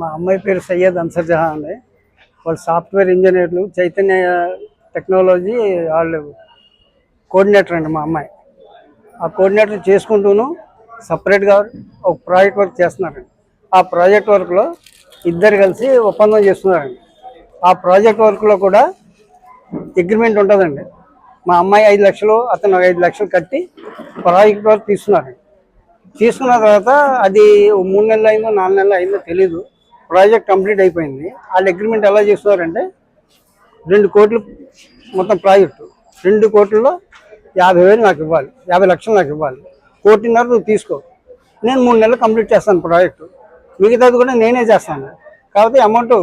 మా అమ్మాయి పేరు సయ్యద్ అన్సర్ జహాన్ అండి. వాళ్ళు సాఫ్ట్వేర్ ఇంజనీర్లు చైతన్య టెక్నాలజీ వాళ్ళు కోఆర్డినేటర్ అండి మా అమ్మాయి. ఆ కోఆర్డినేటర్ చేసుకుంటూను సపరేట్గా ఒక ప్రాజెక్ట్ వర్క్ చేస్తున్నారండి. ఆ ప్రాజెక్ట్ వర్క్లో ఇద్దరు కలిసి ఒప్పందం చేస్తున్నారండి. ఆ ప్రాజెక్ట్ వర్క్లో కూడా అగ్రిమెంట్ ఉంటుందండి. మా అమ్మాయి ఐదు లక్షలు అతను ఐదు లక్షలు కట్టి ప్రాజెక్ట్ వర్క్ తీస్తున్నారండి. తీసుకున్న తర్వాత అది మూడు నెలలు అయిందో నాలుగు నెలలు అయిందో తెలీదు. ప్రాజెక్ట్ కంప్లీట్ అయిపోయింది. వాళ్ళు అగ్రిమెంట్ ఎలా చేస్తున్నారంటే రెండు కోట్లు మొత్తం ప్రాజెక్టు రెండు కోట్లలో యాభై వేలు నాకు ఇవ్వాలి. యాభై లక్షలు నాకు ఇవ్వాలి. కోటిన్నర నువ్వు తీసుకో. నేను మూడు నెలలు కంప్లీట్ చేస్తాను ప్రాజెక్టు మిగతాది కూడా నేనే చేస్తాను. కాబట్టి అమౌంట్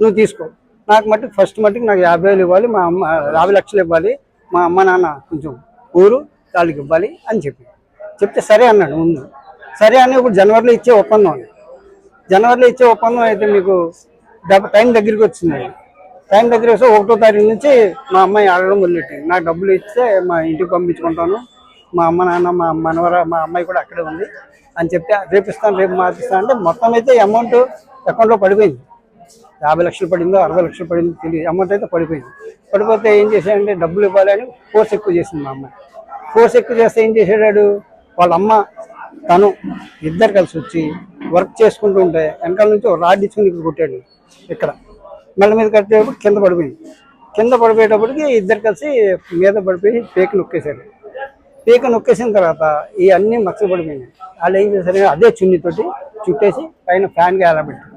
నువ్వు తీసుకో. నాకు మట్టుకు ఫస్ట్ మట్టుకు నాకు యాభై వేలు ఇవ్వాలి. మా అమ్మ యాభై లక్షలు ఇవ్వాలి. మా అమ్మ నాన్న కొంచెం ఊరు వాళ్ళకి ఇవ్వాలి అని చెప్పి. చెప్తే సరే అన్నాడు ముందు. సరే అని ఇప్పుడు జనవరిలో ఇచ్చే ఒప్పందం అని జనవరిలో ఇచ్చే ఒప్పందం అయితే మీకు టైం దగ్గరికి వచ్చింది. టైం దగ్గర వస్తే ఒకటో తారీఖు నుంచి మా అమ్మాయి ఆడడం మొదలెట్టింది నాకు డబ్బులు ఇస్తే మా ఇంటికి పంపించుకుంటాను. మా అమ్మ నాన్న మా మనవర మా అమ్మాయి కూడా అక్కడే ఉంది అని చెప్తే రేపు ఇస్తాను రేపు మార్పిస్తాను. అంటే మొత్తం అయితే అమౌంట్ అకౌంట్లో పడిపోయింది. యాభై లక్షలు పడిందో అరవై లక్షలు పడిందో తెలియదు. అమౌంట్ అయితే పడిపోయింది. పడిపోతే ఏం చేశాడంటే డబ్బులు ఇవ్వాలని ఫోర్స్ ఎక్కువ చేసింది మా అమ్మాయి. ఫోర్స్ ఎక్కువ చేస్తే ఏం చేసాడు వాళ్ళ అమ్మ తను ఇద్దరు కలిసి వచ్చి వర్క్ చేసుకుంటూ ఉంటే వెనకాల నుంచి రాడ్ ఇచ్చుకుని ఇక్కడ కొట్టాడు. ఇక్కడ మెల్ల మీద కట్టేటప్పుడు కింద పడిపోయింది. కింద పడిపోయేటప్పటికి ఇద్దరు కలిసి మీద పడిపోయి పేక నొక్కేశారు. పీక నొక్కేసిన తర్వాత ఈ అన్ని మచ్చలు పడిపోయినాయి. వాళ్ళు ఏం చేశారు అదే చున్నీతోటి చుట్టేసి పైన ఫ్యాన్గా ఎలాబెట్టారు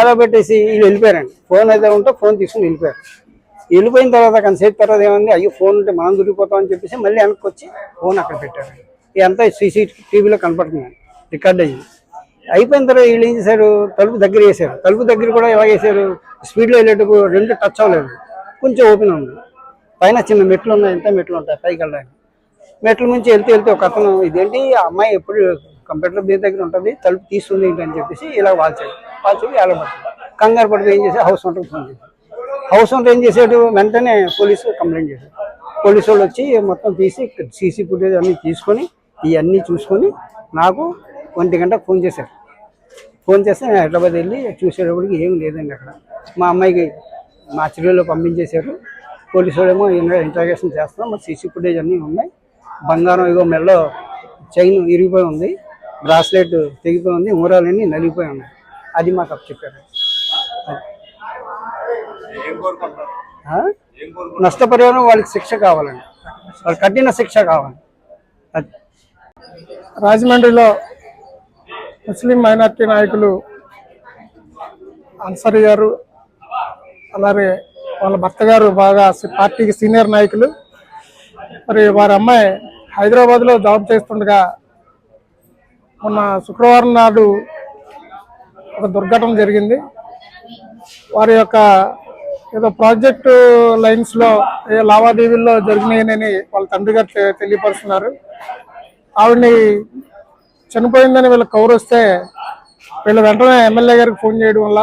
ఎలాబెట్టేసి వీళ్ళు వెళ్ళిపోయారండి. ఫోన్ అయితే ఉంటే ఫోన్ తీసుకుని వెళ్ళిపోయారు. వెళ్ళిపోయిన తర్వాత కొంతసేపు తర్వాత ఏమంది? అయ్యో ఫోన్ ఉంటే మనం దొరికిపోతామని చెప్పేసి మళ్ళీ వెనక్కి వచ్చి ఫోన్ అక్కడ పెట్టారు. ఇదంతా సీసీటీవీలో కనపడుతుంది. రికార్డ్ అయ్యింది. అయిపోయిన తర్వాత వీళ్ళు ఏం చేశారు? తలుపు దగ్గర వేసారు తలుపు దగ్గర కూడా ఎలా వేసారు స్పీడ్లో వెళ్ళేటప్పుడు రెండు టచ్ అవ్వలేదు. కొంచెం ఓపెన్ ఉంది. పైన చిన్న మెట్లు ఉన్నాయి. ఎంత మెట్లు ఉంటాయి? పైకి వెళ్ళడానికి. మెట్ల నుంచి వెళ్తే వెళ్తే ఒక అతను ఇదేంటి? ఆ అమ్మాయి ఎప్పుడు కంప్యూటర్ దీని దగ్గర ఉంటుంది. తలుపు తీస్తుంది ఏంటని అని చెప్పేసి ఇలా వాల్చాడు. వాల్చి పడుతుంది? కంగారు పడితే ఏం చేసి హౌస్ ఓనర్కి ఫోన్ చేశాడు. హౌస్ ఓనర్ ఏం చేశాడు? వెంటనే పోలీసు కంప్లైంట్ చేశాడు పోలీసు వాళ్ళు వచ్చి మొత్తం తీసి సీసీ ఫుటేజ్ అన్నీ తీసుకొని ఇవన్నీ చూసుకొని నాకు ఒంటి గంటకు ఫోన్ చేశారు. ఫోన్ చేస్తే నేను హైదరాబాద్ వెళ్ళి చూసేటప్పటికి ఏం లేదండి అక్కడ. మా అమ్మాయికి మా చిరులో పంపించేశారు. పోలీసు వాళ్ళేమో ఇంట్రాగేషన్ చేస్తున్నాం మరి సీసీ ఫుటేజ్ అన్నీ ఉన్నాయి. బంగారం ఇగో మెల్లో చైన్ ఇరిగిపోయి ఉంది. బ్రాస్లెట్ తెగిపోయి ఉంది. ఉంగరాలన్నీ నలిగిపోయి ఉన్నాయి. అది మాకు అప్పు చెప్పారు. నష్టపరిహారం వాళ్ళకి శిక్ష కావాలండి. వాళ్ళు కఠిన శిక్ష కావాలి. అది రాజమండ్రిలో ముస్లిం మైనార్టీ నాయకులు అన్సరి గారు అలాగే వాళ్ళ భర్త గారు బాగా పార్టీకి సీనియర్ నాయకులు. మరి వారి అమ్మాయి హైదరాబాద్లో జాబ్ చేస్తుండగా మొన్న శుక్రవారం నాడు ఒక దుర్ఘటన జరిగింది. వారి యొక్క ఏదో ప్రాజెక్టు లైన్స్లో ఏ లావాదేవీల్లో జరిగినాయని వాళ్ళ తండ్రి గారు తెలియపరుస్తున్నారు. ఆవిడని చనిపోయిందని వీళ్ళ కవర్ వస్తే వీళ్ళు వెంటనే ఎమ్మెల్యే గారికి ఫోన్ చేయడం వల్ల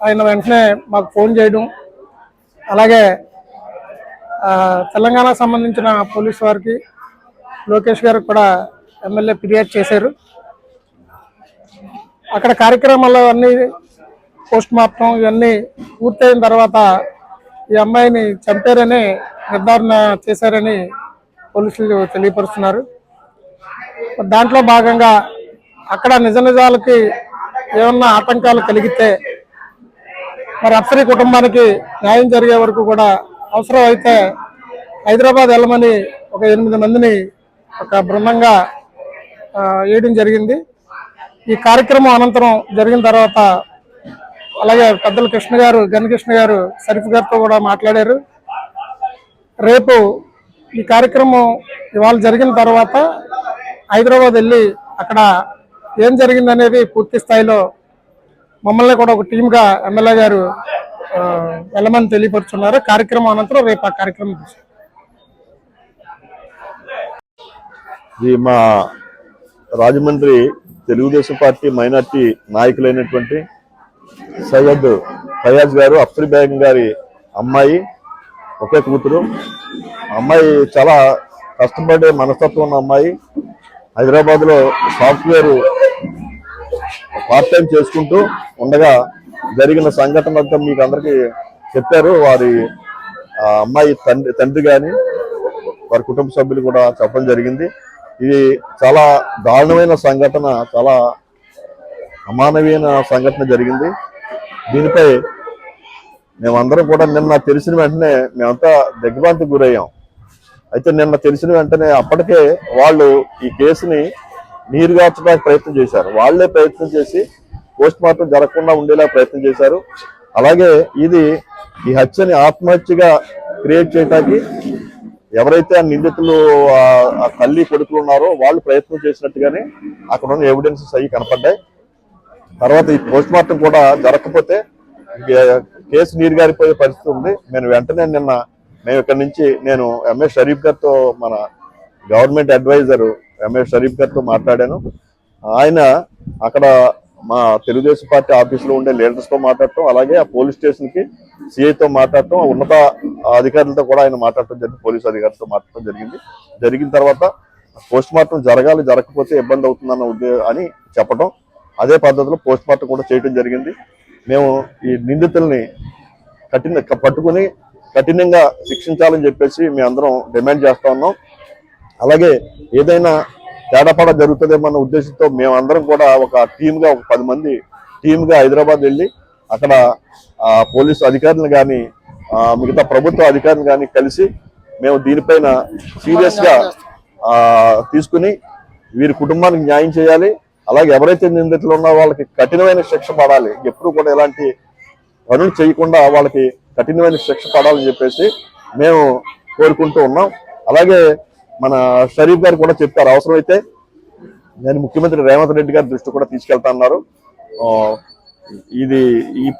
ఆయన వెంటనే మాకు ఫోన్ చేయడం. అలాగే తెలంగాణ తెలంగాణకు సంబంధించిన పోలీస్ వారికి లోకేష్ గారికి కూడా ఎమ్మెల్యే ఫిర్యాదు చేశారు. అక్కడ కార్యక్రమాలు అన్నీ పోస్ట్ మార్టం ఇవన్నీ పూర్తయిన తర్వాత ఈ అమ్మాయిని చంపారని నిర్ధారణ చేశారని పోలీసులు తెలియపరుస్తున్నారు. దాంట్లో భాగంగా అక్కడ నిజ నిజాలకి ఏమన్నా ఆటంకాలు కలిగితే మరి అప్సరీ కుటుంబానికి న్యాయం జరిగే వరకు కూడా అవసరం అయితే హైదరాబాద్ వెళ్ళమని ఒక ఎనిమిది మందిని ఒక బృందంగా వేయడం జరిగింది. ఈ కార్యక్రమం అనంతరం జరిగిన తర్వాత అలాగే పెద్దల కృష్ణ గారు గణకృష్ణ గారు సరిఫ్ గారితో కూడా మాట్లాడారు. రేపు ఈ కార్యక్రమం ఇవాళ జరిగిన తర్వాత హైదరాబాద్ వెళ్ళి అక్కడ ఏం జరిగిందనేది పూర్తి స్థాయిలో మమ్మల్ని కూడా ఒక టీమ్గా ఎమ్మెల్యే గారు వెళ్ళమని తెలియపరుచున్నారు. కార్యక్రమం అనంతరం రేపు ఆ కార్యక్రమం ఇది మా రాజమండ్రి తెలుగుదేశం పార్టీ మైనార్టీ నాయకులైనటువంటి సయ్యద్ ఫయాజ్ గారు అఫ్రీ బేగం గారి అమ్మాయి ఒకే కూతురు. అమ్మాయి చాలా కష్టపడే మనస్తత్వం ఉన్న అమ్మాయి. హైదరాబాద్లో సాఫ్ట్వేర్ పార్ట్ టైం చేసుకుంటూ ఉండగా జరిగిన సంఘటన అంతా మీకు అందరికీ చెప్పారు. వారి ఆ, అమ్మాయి తండ్రి తండ్రి కానీ వారి కుటుంబ సభ్యులు కూడా చెప్పడం జరిగింది. ఇది చాలా దారుణమైన సంఘటన చాలా అమానవీయమైన సంఘటన జరిగింది. దీనిపై మేమందరం కూడా నిన్న తెలిసిన వెంటనే మేమంతా దిగ్భ్రాంతికి గురయ్యాం. అయితే నిన్న తెలిసిన వెంటనే అప్పటికే వాళ్ళు ఈ కేసుని నీరుగార్చడానికి ప్రయత్నం చేశారు. వాళ్ళే ప్రయత్నం చేసి పోస్ట్ మార్టం జరగకుండా ఉండేలా ప్రయత్నం చేశారు. అలాగే ఇది ఈ హత్యని ఆత్మహత్యగా క్రియేట్ చేయడానికి ఎవరైతే ఆ నిందితులు ఆ- తల్లి కొడుకులు ఉన్నారో వాళ్ళు ప్రయత్నం చేసినట్టుగానే అక్కడ ఉన్న ఎవిడెన్సెస్ అవి కనపడ్డాయి. తర్వాత ఈ పోస్ట్ మార్టం కూడా జరగకపోతే కేసు నీరుగారిపోయే పరిస్థితి ఉంది. నేను వెంటనే నిన్న మేము ఇక్కడ నుంచి నేను ఎంఎస్ షరీఫ్ గారితో మన గవర్నమెంట్ అడ్వైజర్ ఎంఎస్ షరీఫ్ గారితో మాట్లాడాను. ఆయన అక్కడ మా తెలుగుదేశం పార్టీ ఆఫీసులో ఉండే లీడర్స్తో మాట్లాడటం అలాగే ఆ పోలీస్ స్టేషన్కి సిఐతో మాట్లాడటం ఉన్నత అధికారులతో కూడా ఆయన మాట్లాడటం జరిగింది పోలీస్ అధికారులతో మాట్లాడటం జరిగింది. జరిగిన తర్వాత పోస్ట్ మార్టం జరగాలి జరగకపోతే ఇబ్బంది అవుతుందన్న ఉద్దే అని చెప్పడం అదే పద్ధతిలో పోస్ట్ మార్టం కూడా చేయడం జరిగింది. మేము ఈ నిందితుల్ని కఠిన పట్టుకుని కఠినంగా శిక్షించాలని చెప్పేసి మేము అందరం డిమాండ్ చేస్తా ఉన్నాం. అలాగే ఏదైనా తేడాపాడ జరుగుతుందేమన్న ఉద్దేశంతో మేమందరం కూడా ఒక టీమ్గా ఒక పది మంది టీమ్గా హైదరాబాద్ వెళ్ళి అక్కడ పోలీసు అధికారులు కానీ మిగతా ప్రభుత్వ అధికారులు కానీ కలిసి మేము దీనిపైన సీరియస్గా తీసుకుని వీరి కుటుంబానికి న్యాయం చేయాలి. అలాగే ఎవరైతే నిందితులు ఉన్నా వాళ్ళకి కఠినమైన శిక్ష పడాలి. ఎప్పుడు కూడా ఎలాంటి పనులు చేయకుండా వాళ్ళకి కఠినమైన శిక్ష పడాలని చెప్పేసి మేము కోరుకుంటూ ఉన్నాం. అలాగే మన షరీఫ్ గారు కూడా చెప్పారు అవసరమైతే నేను ముఖ్యమంత్రి రేవంత్ రెడ్డి గారి దృష్టి కూడా తీసుకెళ్తా అన్నారు. ఇది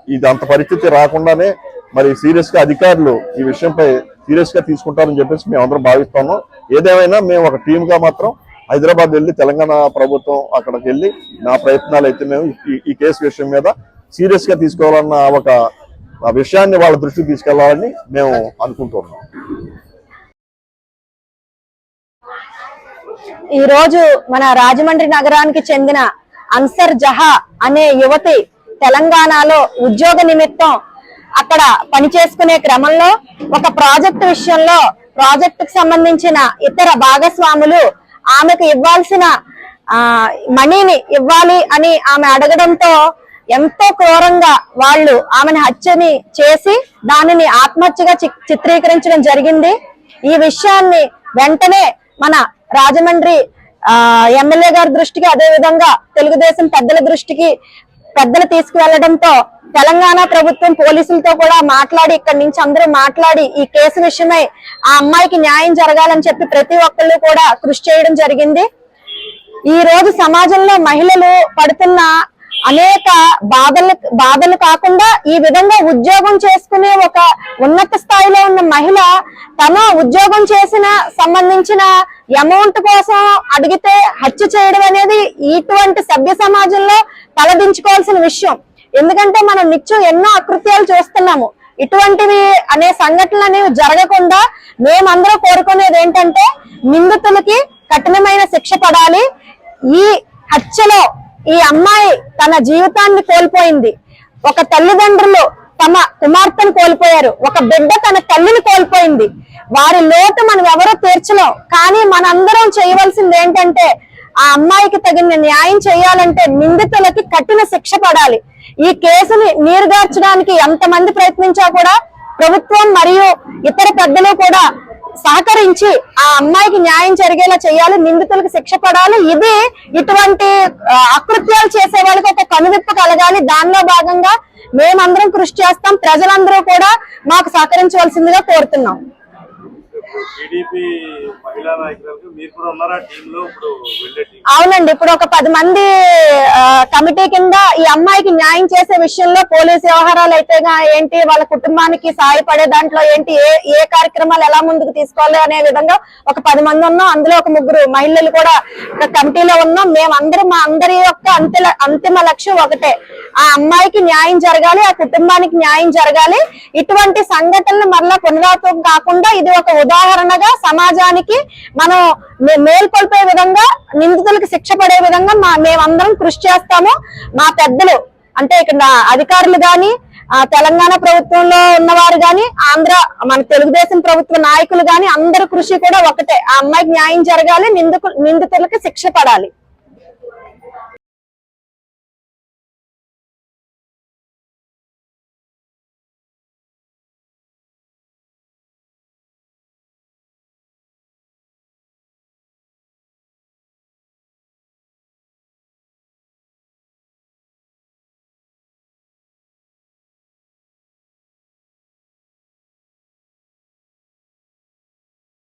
ఇది అంత పరిస్థితి రాకుండానే మరి సీరియస్గా అధికారులు ఈ విషయంపై సీరియస్గా తీసుకుంటారని చెప్పేసి మేము అందరం భావిస్తున్నాం ఏదేమైనా మేము ఒక టీమ్గా మాత్రం హైదరాబాద్ వెళ్ళి తెలంగాణ ప్రభుత్వం అక్కడికి వెళ్ళి నా ప్రయత్నాలు అయితే మేము ఈ- ఈ కేసు విషయం మీద సీరియస్గా తీసుకోవాలన్న ఒక విషయాన్ని వాళ్ళ దృష్టికి తీసుకెళ్ళాలని మేము అనుకుంటున్నాం. ఈ రోజు మన రాజమండ్రి నగరానికి చెందిన అన్సర్ జహా అనే యువతి తెలంగాణలో ఉద్యోగ నిమిత్తం అక్కడ పనిచేసుకునే క్రమంలో ఒక ప్రాజెక్ట్ విషయంలో ప్రాజెక్టుకు సంబంధించిన ఇతర భాగస్వాములు ఆమెకు ఇవ్వాల్సిన ఆ మనీని ఇవ్వాలి అని ఆమె అడగడంతో ఎంతో క్రూరంగా వాళ్ళు ఆమెను హత్యని చేసి దానిని ఆత్మహత్యగా చి- చిత్రీకరించడం జరిగింది. ఈ విషయాన్ని వెంటనే మన రాజమండ్రి ఎమ్మెల్యే గారి దృష్టికి అదే విధంగా తెలుగుదేశం పెద్దల దృష్టికి పెద్దలు తీసుకువెళ్ళడంతో తెలంగాణ ప్రభుత్వం పోలీసులతో కూడా మాట్లాడి ఇక్కడి నుంచి అందరూ మాట్లాడి ఈ కేసు విషయమై ఆ అమ్మాయికి న్యాయం జరగాలని చెప్పి ప్రతి ఒక్కళ్ళు కూడా కృషి చేయడం జరిగింది. ఈ రోజు సమాజంలో మహిళలు పడుతున్న అనేక బాధలు బాధలు కాకుండా ఈ విధంగా ఉద్యోగం చేసుకునే ఒక ఉన్నత స్థాయిలో ఉన్న మహిళ తన ఉద్యోగం చేసిన సంబంధించిన అమౌంట్ కోసం అడిగితే హత్య చేయడం అనేది ఇటువంటి సభ్య సమాజంలో తలదించుకోవాల్సిన విషయం. ఎందుకంటే మనం నిత్యం ఎన్నో అకృత్యాలు చూస్తున్నాము. ఇటువంటివి అనే సంఘటనలు అనేవి జరగకుండా మేమందరూ కోరుకునేది ఏంటంటే నిందితులకి కఠినమైన శిక్ష పడాలి. ఈ హత్యలో ఈ అమ్మాయి తన జీవితాన్ని కోల్పోయింది. ఒక తల్లిదండ్రులు తమ కుమార్తెను కోల్పోయారు. ఒక బిడ్డ తన తల్లిని కోల్పోయింది. వారి లోటు మనం ఎవరో తీర్చలేం. కానీ మనందరం చేయవలసింది ఏంటంటే ఆ అమ్మాయికి తగిన న్యాయం చేయాలంటే నిందితులకి కఠిన శిక్ష పడాలి. ఈ కేసుని నీరుగార్చడానికి ఎంతమంది ప్రయత్నించా కూడా ప్రభుత్వం మరియు ఇతర పెద్దలు కూడా సహకరించి ఆ అమ్మాయికి న్యాయం జరిగేలా చేయాలి నిందితులకు శిక్ష పడాలి. ఇది ఇటువంటి అకృత్యాలు చేసే వాళ్ళకి ఒక కనువిప్పు కలగాలి. దానిలో భాగంగా మేమందరం కృషి చేస్తాం. ప్రజలందరూ కూడా మాకు సహకరించవలసిందిగా కోరుతున్నాం. టీడీపీ మహిళా నాయకులకు మీరు కూడా ఉన్నారా? ఇప్పుడు వెళ్ళే టీం. అవునండి ఇప్పుడు ఒక పది మంది కమిటీ కింద ఈ అమ్మాయికి న్యాయం చేసే విషయంలో పోలీస్ వ్యవహారాలు అయితే ఏంటి వాళ్ళ కుటుంబానికి సహాయపడే దాంట్లో ఏంటి ఏ ఏ కార్యక్రమాలు ఎలా ముందుకు తీసుకోవాలి అనే విధంగా ఒక పది మంది ఉన్నాం. అందులో ఒక ముగ్గురు మహిళలు కూడా కమిటీలో ఉన్నాం. మేమందరం మా అందరి యొక్క అంతిమ అంతిమ లక్ష్యం ఒకటే. ఆ అమ్మాయికి న్యాయం జరగాలి ఆ కుటుంబానికి న్యాయం జరగాలి. ఇటువంటి సంఘటనలు మరలా పునరావృతం కాకుండా ఇది ఒక ఉదాహరణగా సమాజానికి మనం మే- మేల్కొల్పే విధంగా నిందితులకు శిక్ష పడే విధంగా మా మేమందరం కృషి చేస్తాము. మా పెద్దలు అంటే ఇక్కడ అధికారులు గాని తెలంగాణ ప్రభుత్వంలో ఉన్నవారు గాని ఆంధ్ర మన తెలుగుదేశం ప్రభుత్వ నాయకులు గాని అందరు కృషి కూడా ఒకటే. ఆ అమ్మాయికి న్యాయం జరగాలి నిందితులకు శిక్ష పడాలి.